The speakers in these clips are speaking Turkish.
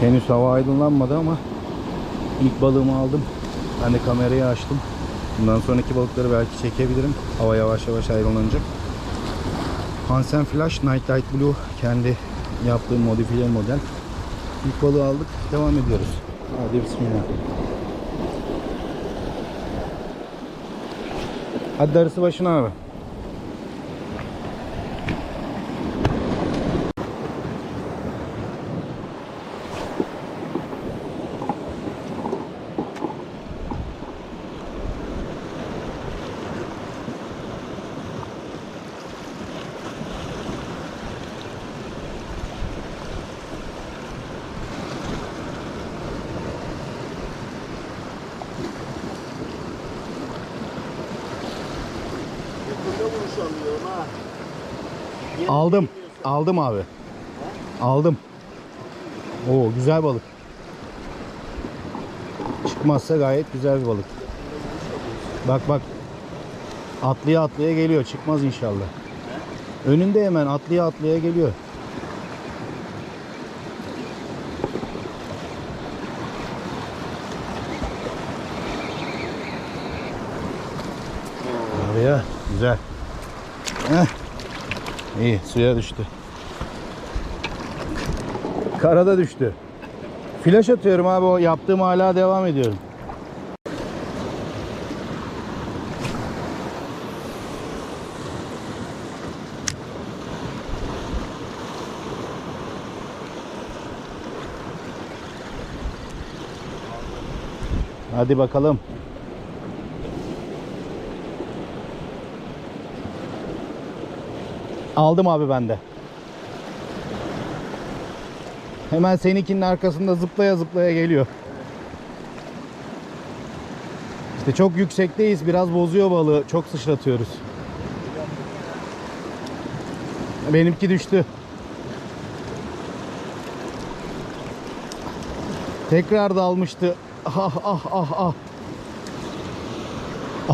Henüz hava aydınlanmadı ama ilk balığımı aldım. Ben de kamerayı açtım. Bundan sonraki balıkları belki çekebilirim. Hava yavaş yavaş aydınlanacak. Hansen Flash Night Light Blue kendi yaptığım modifiye model. İlk balığı aldık. Devam ediyoruz. Hadi bismillah. Hadi darısı başına abi. Ha. Aldım. bilmiyorsun. Aldım abi. Aldım. Oo güzel balık. Çıkmazsa gayet güzel bir balık. Bak bak. Atlaya atlaya geliyor. Çıkmaz inşallah. Önünde hemen atlaya atlaya geliyor. Oraya güzel. Heh. İyi suya düştü. Karada düştü. Flaş atıyorum abi o yaptığım hala devam ediyorum. Hadi bakalım. Aldım abi ben de. Hemen seninkinin arkasında zıplaya zıplaya geliyor. İşte çok yüksekteyiz. Biraz bozuyor balığı. Çok sıçratıyoruz. Benimki düştü. Tekrar dalmıştı. Ah ah ah ah.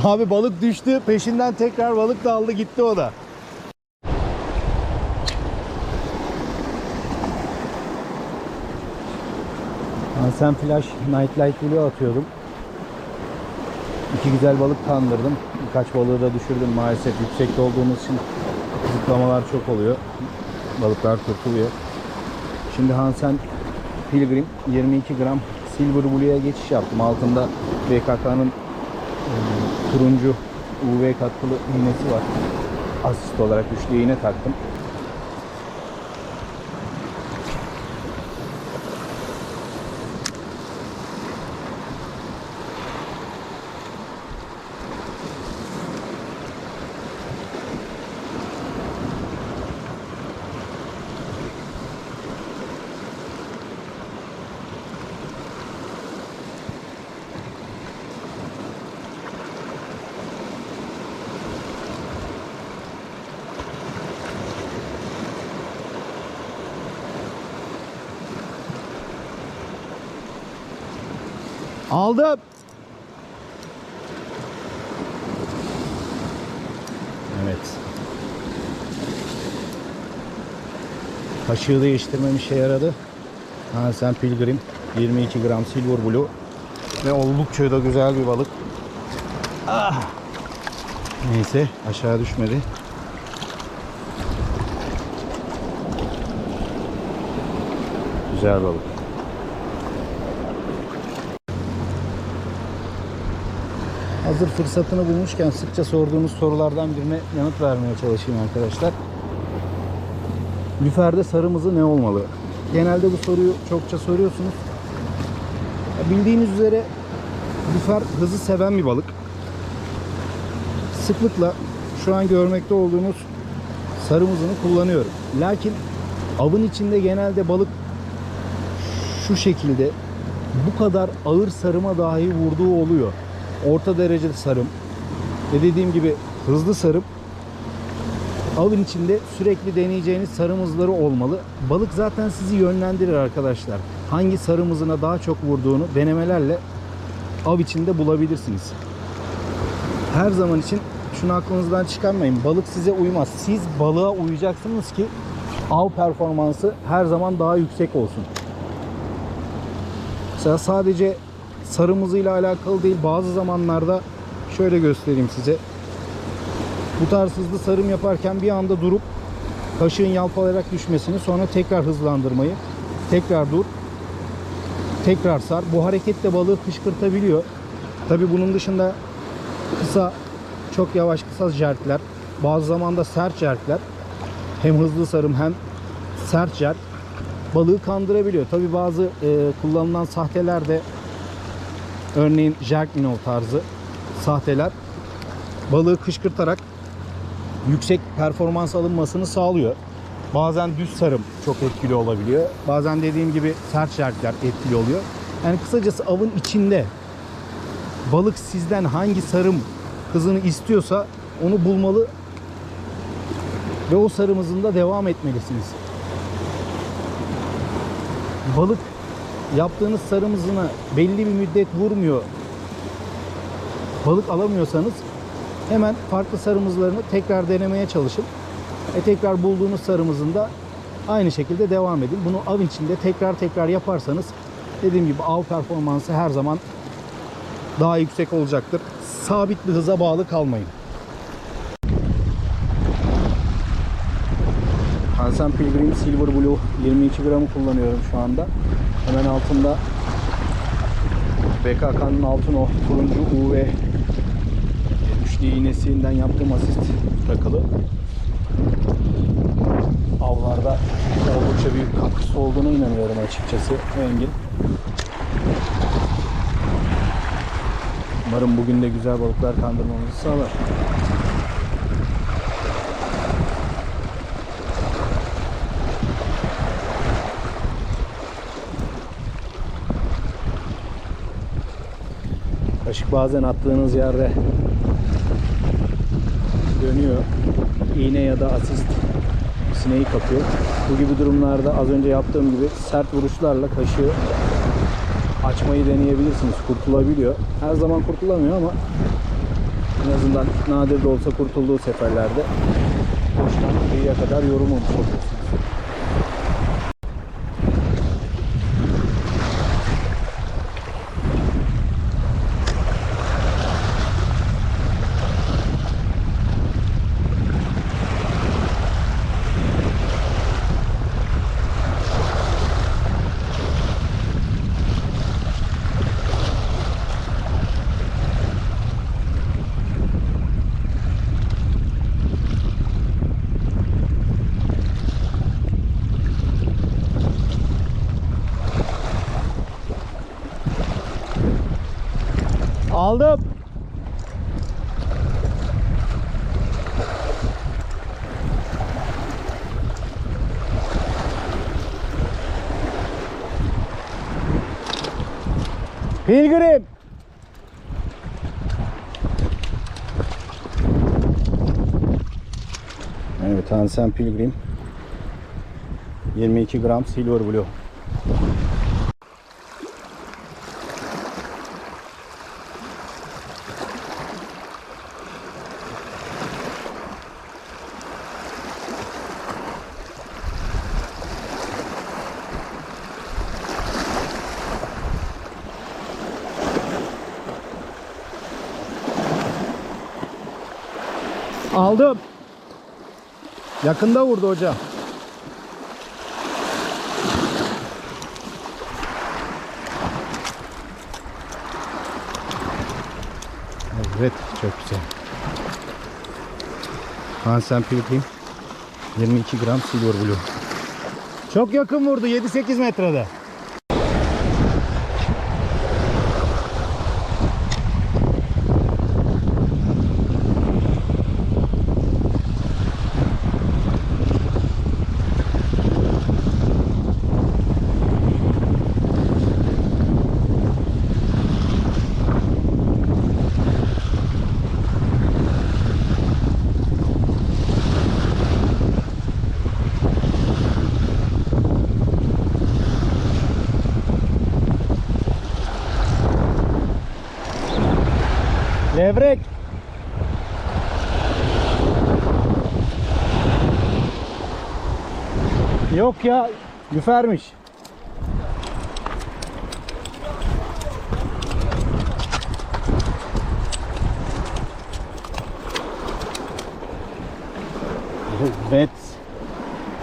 Abi balık düştü. Peşinden tekrar balık daldı gitti o da. Sen Flash Night Light Blue atıyordum. İki güzel balık kandırdım. Birkaç balığı da düşürdüm maalesef. Yüksekte olduğumuz için zıplamalar çok oluyor. Balıklar kurtuluyor. Şimdi Hansen Pilgrim 22 gram Silver Blue'ya geçiş yaptım. Altında BKK'nın e, turuncu UV katkılı iğnesi var. Asist olarak üçlü iğne taktım. Aldım. Evet. Kaşığı değiştirmem işe yaradı. Hansen Pilgrim 22 gram Silver Blue ve oldukça da güzel bir balık. Ah. Neyse aşağı düşmedi. Güzel balık. Hazır fırsatını bulmuşken sıkça sorduğunuz sorulardan birine yanıt vermeye çalışayım arkadaşlar. Lüferde sarımızı ne olmalı? Genelde bu soruyu çokça soruyorsunuz. Bildiğiniz üzere lüfer hızı seven bir balık. Sıklıkla şu an görmekte olduğunuz sarımızını kullanıyorum. Lakin avın içinde genelde balık şu şekilde bu kadar ağır sarıma dahi vurduğu oluyor. Orta derecede sarım ve dediğim gibi hızlı sarım avın içinde sürekli deneyeceğiniz sarım hızları olmalı. Balık zaten sizi yönlendirir arkadaşlar. Hangi sarım hızına daha çok vurduğunu denemelerle av içinde bulabilirsiniz. Her zaman için şunu aklınızdan çıkarmayın. Balık size uymaz. Siz balığa uyacaksınız ki av performansı her zaman daha yüksek olsun. Mesela sadece sarımızıyla alakalı değil bazı zamanlarda şöyle göstereyim size. Bu tarz hızlı sarım yaparken bir anda durup kaşığın yalpalayarak düşmesini sonra tekrar hızlandırmayı tekrar dur tekrar sar. Bu hareket de balığı kışkırtabiliyor. Tabi bunun dışında kısa çok yavaş kısa jerkler bazı zamanda sert jerkler hem hızlı sarım hem sert jerk balığı kandırabiliyor. Tabi bazı e, kullanılan sahteler de örneğin jerk minnow tarzı sahteler balığı kışkırtarak yüksek performans alınmasını sağlıyor. Bazen düz sarım çok etkili olabiliyor. Bazen dediğim gibi sert jerkler etkili oluyor. Yani kısacası avın içinde balık sizden hangi sarım hızını istiyorsa onu bulmalı ve o sarım hızında devam etmelisiniz. Balık yaptığınız sarım hızına belli bir müddet vurmuyor. Balık alamıyorsanız hemen farklı sarım hızlarını tekrar denemeye çalışın. E tekrar bulduğunuz sarım hızında aynı şekilde devam edin. Bunu av içinde tekrar tekrar yaparsanız dediğim gibi av performansı her zaman daha yüksek olacaktır. Sabit bir hıza bağlı kalmayın. Hansen Pilgrim Silver Blue 22 gramı kullanıyorum şu anda. Hemen altında BKK'nın altın o turuncu UV üçlü iğnesinden yaptığım asist takılı. Avlarda oldukça büyük katkısı olduğuna inanıyorum açıkçası Engin. Umarım bugün de güzel balıklar kandırmamızı sağlar. Bazen attığınız yerde dönüyor. İğne ya da asist sineği kapıyor. Bu gibi durumlarda az önce yaptığım gibi sert vuruşlarla kaşığı açmayı deneyebilirsiniz. Kurtulabiliyor. Her zaman kurtulamıyor ama en azından nadir de olsa kurtulduğu seferlerde hoştan kıyıya kadar yorulmamış oluyorsunuz. Aldım. Pilgrim. Evet Hansen Pilgrim. 22 gram Silver Blue. Aldım. Yakında vurdu hocam. Evet, çok güzel. Hansen Pilgrim 22 gram Silver Blue. Çok yakın vurdu 7-8 metrede. Levrek. Yok ya yüfermiş. Evet.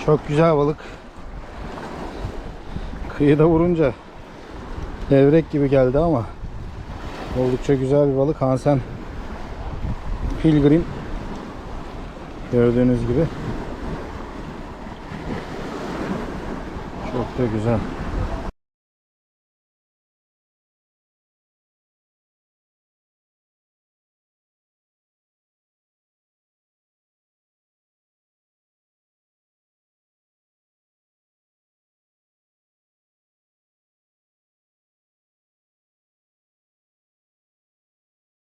Çok güzel balık. Kıyıda vurunca levrek gibi geldi ama oldukça güzel bir balık. Hansen Pilgrim gördüğünüz gibi çok da güzel.